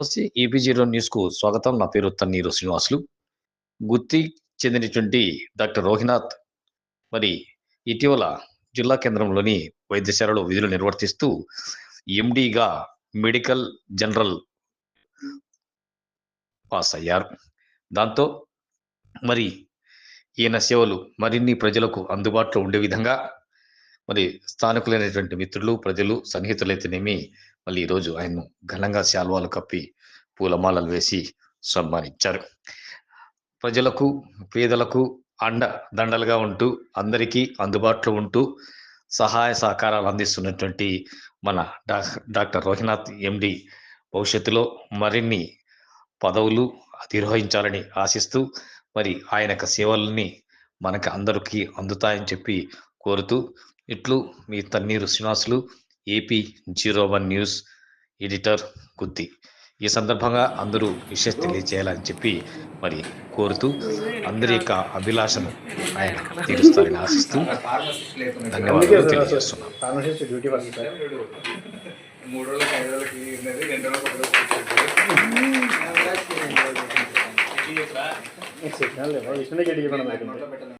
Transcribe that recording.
నమస్తే AP zero న్యూస్కు స్వాగతం. నా పేరు తన్నీరు శ్రీనివాసులు. గుత్తి చెందినటువంటి డాక్టర్ రోహినాథ్ మరి ఇటీవల జిల్లా కేంద్రంలోని వైద్యశాలలో విధులు నిర్వర్తిస్తూ ఎండిగా మెడికల్ జనరల్ పాస్ అయ్యారు. దాంతో మరి ఈయన సేవలు మరిన్ని ప్రజలకు అందుబాటులో ఉండే విధంగా మరి స్థానికులైనటువంటి మిత్రులు ప్రజలు సన్నిహితులైతేనేమి మళ్ళీ ఈరోజు ఆయన్ను ఘనంగా శాల్వాలు కప్పి పూలమాలలు వేసి సన్మానించారు. ప్రజలకు పేదలకు అండ దండలుగా ఉంటూ అందరికీ అందుబాటులో ఉంటూ సహాయ సహకారాలు అందిస్తున్నటువంటి మన డా- డాక్టర్ రోహినాథ్ ఎండి భవిష్యత్తులో మరిన్ని పదవులు అధిరోహించాలని ఆశిస్తూ మరి ఆయన యొక్క సేవల్ని మనకి అందరికీ అందుతాయని చెప్పి కోరుతూ ఇట్లు మీ Thanniru Srinivasulu AP zero one news editor Gutti. ఈ సందర్భంగా అందరూ విషయం తెలియజేయాలని చెప్పి మరి కోరుతూ అందరి యొక్క అభిలాషను ఆయన తీరుస్తారని ఆశిస్తూ ధన్యవాదాలు మూడు రోజులకి ఐదు రోజులకి రెండు రోజులకు. సిగ్నల్ పెట్టను.